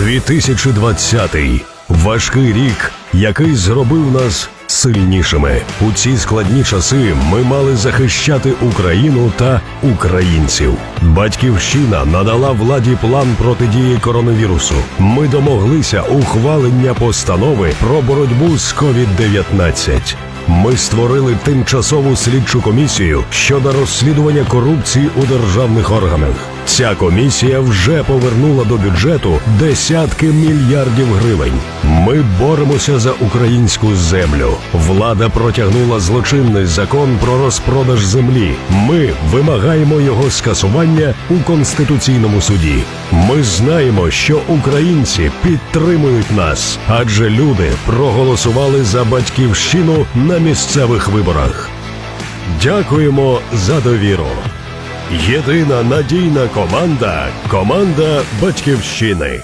2020 важкий рік, який зробив нас сильнішими. У ці складні часи ми мали захищати Україну та українців. Батьківщина надала владі план протидії коронавірусу. Ми домоглися ухвалення постанови про боротьбу з COVID-19. Ми створили тимчасову слідчу комісію щодо розслідування корупції у державних органах. Ця комісія вже повернула до бюджету десятки мільярдів гривень. Ми боремося за українську землю. Влада протягнула злочинний закон про розпродаж землі. Ми вимагаємо його скасування у конституційному суді. Ми знаємо, що українці підтримують нас, адже люди проголосували за батьківщину на місцевих виборах. Дякуємо за довіру. Єдина надійна команда команда Батьківщини.